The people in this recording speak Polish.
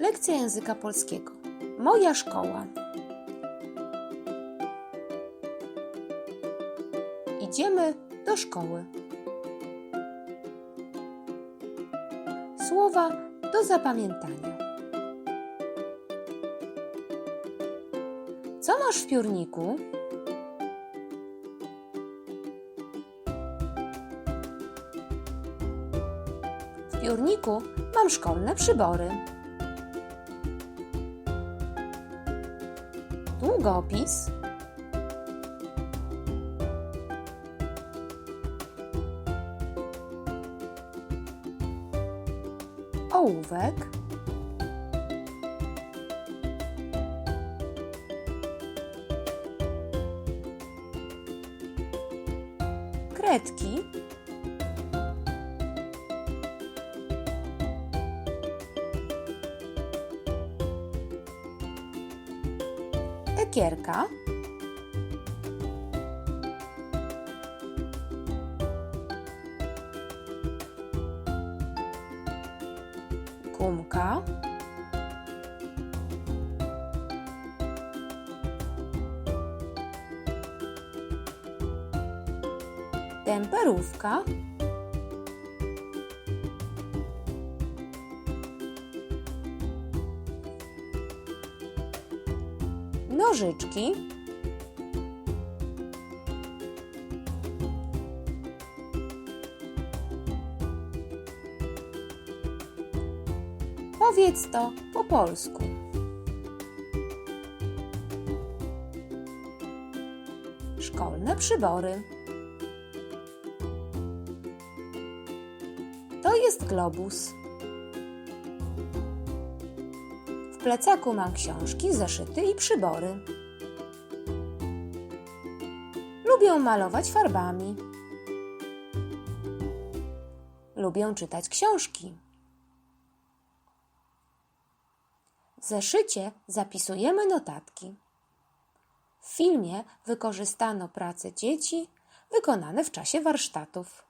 Lekcja języka polskiego. Moja szkoła. Idziemy do szkoły. Słowa do zapamiętania. Co masz w piórniku? W piórniku mam szkolne przybory. Długopis. Ołówek. Kredki. Ekierka. Gumka. Temperówka. Nożyczki. Powiedz to po polsku. Szkolne przybory. To jest globus. Plecaku mam książki, zeszyty i przybory. Lubię malować farbami. Lubię czytać książki. W zeszycie zapisujemy notatki. W filmie wykorzystano prace dzieci wykonane w czasie warsztatów.